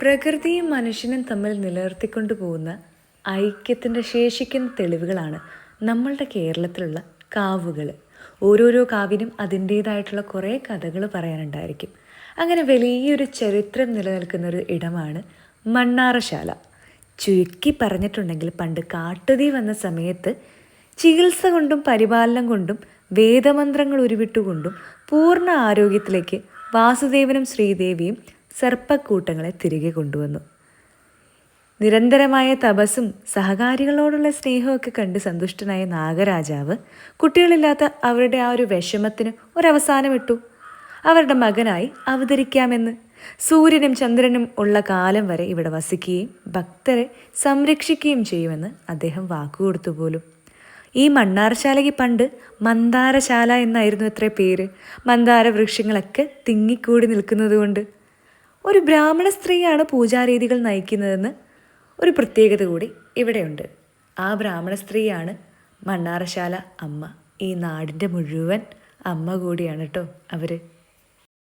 പ്രകൃതിയും മനുഷ്യനും തമ്മിൽ നിലനിർത്തിക്കൊണ്ടു പോകുന്ന ഐക്യത്തിന്റെ ശേഷിക്കുന്ന തെളിവുകളാണ് നമ്മളുടെ കേരളത്തിലുള്ള കാവുകൾ ഓരോരോ കാവിനും അതിന്റേതായിട്ടുള്ള കുറേ കഥകൾ പറയാനുണ്ടായിരിക്കും. അങ്ങനെ വലിയൊരു ചരിത്രം നിലനിൽക്കുന്ന ഒരു ഇടമാണ് മണ്ണാറശാല. ചുരുക്കി പറഞ്ഞിട്ടുണ്ടെങ്കിൽ പണ്ട് കാട്ടുതീ വന്ന സമയത്ത് ചികിത്സ കൊണ്ടും പരിപാലനം കൊണ്ടും വേദമന്ത്രങ്ങൾ ഉരുവിട്ടുകൊണ്ടും പൂർണ ആരോഗ്യത്തിലേക്ക് വാസുദേവനും ശ്രീദേവിയും സർപ്പക്കൂട്ടങ്ങളെ തിരികെ കൊണ്ടുവന്നു. നിരന്തരമായ തപസ്സും സഹകാരികളോടുള്ള സ്നേഹമൊക്കെ കണ്ട് സന്തുഷ്ടനായ നാഗരാജാവ് കുട്ടികളില്ലാത്ത അവരുടെ ആ ഒരു വിഷമത്തിന് ഒരവസാനമിട്ടു. അവരുടെ മകനായി അവതരിക്കാമെന്ന് സൂര്യനും ചന്ദ്രനും ഉള്ള കാലം വരെ ഇവിടെ വസിക്കുകയും ഭക്തരെ സംരക്ഷിക്കുകയും ചെയ്യുമെന്ന് അദ്ദേഹം വാക്കുകൊടുത്തു പോലും. ഈ മണ്ണാറശാലയ്ക്ക് പണ്ട് മന്ദാരശാല എന്നായിരുന്നു എത്ര പേര്. മന്ദാര വൃക്ഷങ്ങളൊക്കെ തിങ്ങിക്കൂടി നിൽക്കുന്നതുകൊണ്ട് ഒരു ബ്രാഹ്മണ സ്ത്രീയാണ് പൂജാരീതികൾ നയിക്കുന്നതെന്ന് ഒരു പ്രത്യേകത കൂടി ഇവിടെയുണ്ട്. ആ ബ്രാഹ്മണ സ്ത്രീയാണ് മണ്ണാറശാല അമ്മ. ഈ നാടിന്റെ മുഴുവൻ അമ്മ കൂടിയാണ് കേട്ടോ അവർ